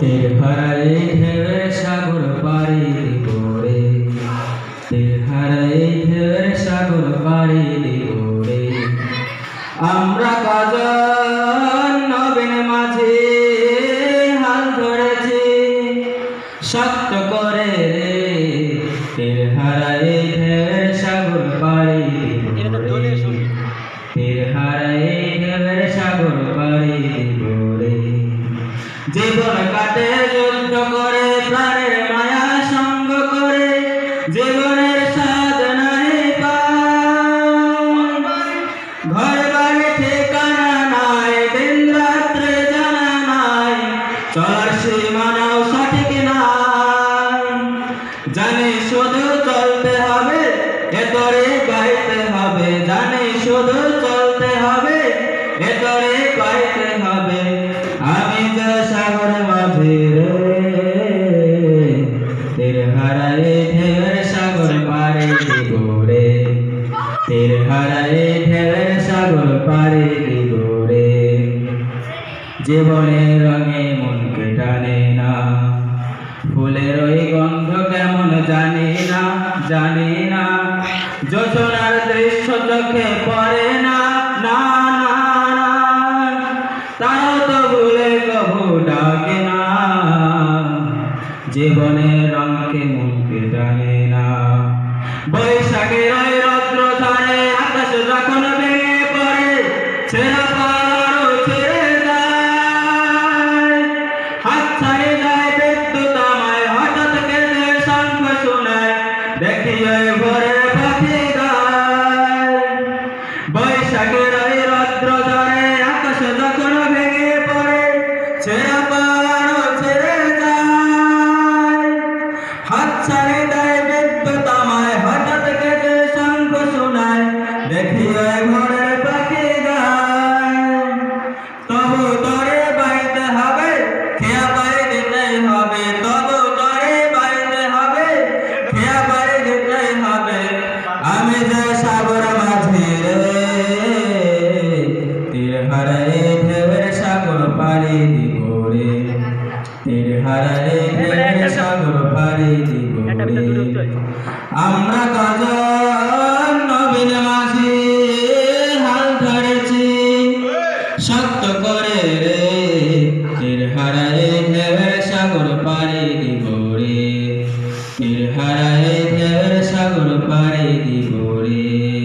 তীর হারাই ঢেউয়ের সাগর পাড়ি তীর হারাই ঢেউয়ের সাগর পাড়ি আমরা কজন নবীন মাঝে হাল ধরেছি, শক্ত করে তীর হারাই জীবন কাটে, যুদ্ধ করে, প্রাণের মায়া সঙ্গ করে, জীবনের নাই ঘর বাড়ি ঠিকানা নাই, দিন রাত্রে জানা নাই, চলার সীমানাও সঠিক নাই। জানি শুধু চলতে হবে এতরে গাইতে হবে, জানি শুধু তীর হারাই ঢেউয়ের সাগর পারে গোরে জীবনের রঙে মনকে টানে না। ফুলের ওই গন্ধ কেমন জানি না জানি না। যোজনার দৃশ্য চোখে পড়ে না না তারাও তো ভুলে কবু ডাকে না। জীবনের রঙকে মনকে টানে না। বৈশাখের ওই রৌদ্র আকাশ যখন ভেঙে পড়ে, ছেঁড়া পাড়ারও ছেড়ে যায়। হাত ছাড়ে যায় বিদ্যুৎ আমায়, হঠাৎ কেঁদে শঙ্খ শোনায়, দেখি ওই ভোরের পাখি গায়। বৈশাখের যে সাগর মাঝে রে তীর হারাই ঢেউয়ের সাগর পাড়ি দিব রে। তীর হারাই ঢেউয়ের সাগর পাড়ি দিব রে। আমরা কজন নবীন মাঝি হাল ধরেছি শক্ত করে সাগর পারে দিব রে